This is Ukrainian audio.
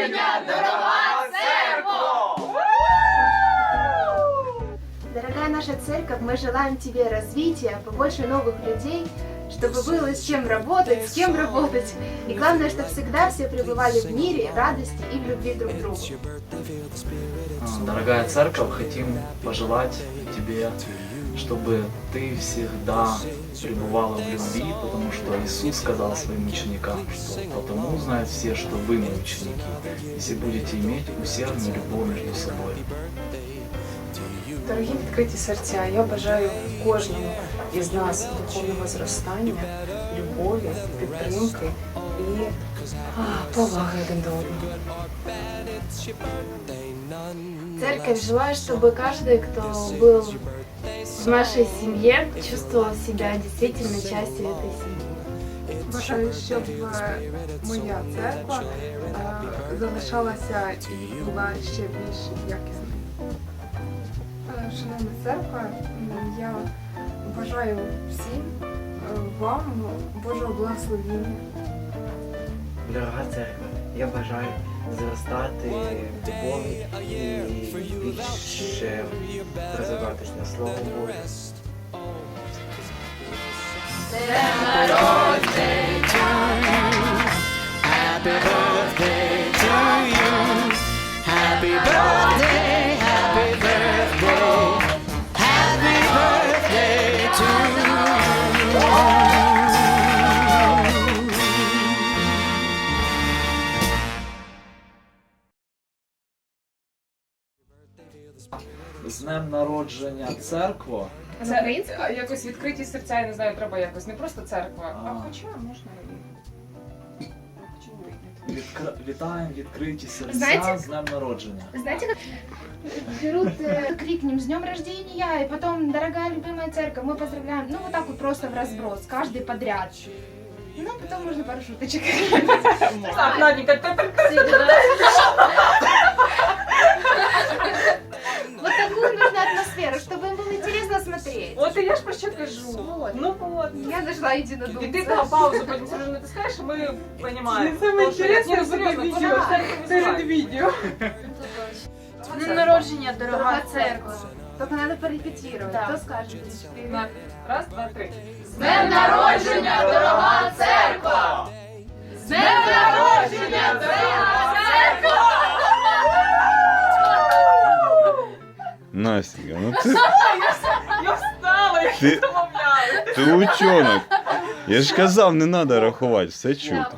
народження, дорога церква! Дорогая наша церковь, мы желаем тебе развития, побольше новых людей, чтобы было с чем работать, с кем работать. И главное, чтобы всегда все пребывали в мире, радости и в любви друг к другу. А, Дорогая церковь, хотим пожелать тебе, чтобы ты всегда пребывала в любви, потому что Иисус сказал своим ученикам, что потому знают все, что вы мои ученики, если будете иметь усердную любовь между собой. Дорогі відкриті серця, я бажаю кожному із нас духовного зростання, любові, підтримки і а, поваги один до одного. Церковь, желаю, чтобы каждый, кто был в нашей семье, чувствовал себя действительно частью этой семьи. Бажаю, щоб е, моя церква залишалася і була ще більш якісною. Шановна церква, я бажаю всім вам Божого благословіння. Дорога церква, я бажаю зростати в любові і більше Kızı kardeşine slow. Happy birthday. З днем народження церкво. Це а, якось відкриті серця, я не знаю, треба якось не просто церква, а А. хоча можна і. Чому і не? Відкр... Вітаємо відкриті серця Знаєте- з днем народження. Знаете, как берут, э, крикнем «С днем рождения!» и потом «Дорогая любимая церковь, мы поздравляем!» Ну, вот так вот просто в разброс, каждый подряд. Ну, потом можно пару шуточек. Так, Наденька, ти Вот ж про що кажу. Вот. Ну от. Я нашла І ти единодумца. на паузу потім все одно натискаєш, і ми розуміємо. Саме То, що я- інтересне Ні, ну, буде серйозно, відео. кожен церкву Перед визиває. відео. С днем народжения, дорогая церковь. Только надо порепетировать. Да. Кто скажет? На- Раз, два, три. З днем народження, дорога церква! З днем народження, дорога церква! Настенька, ну ти, Я встала, як Ти- домовляли. Ти учонок. Я ж казав, не треба рахувати, все чути.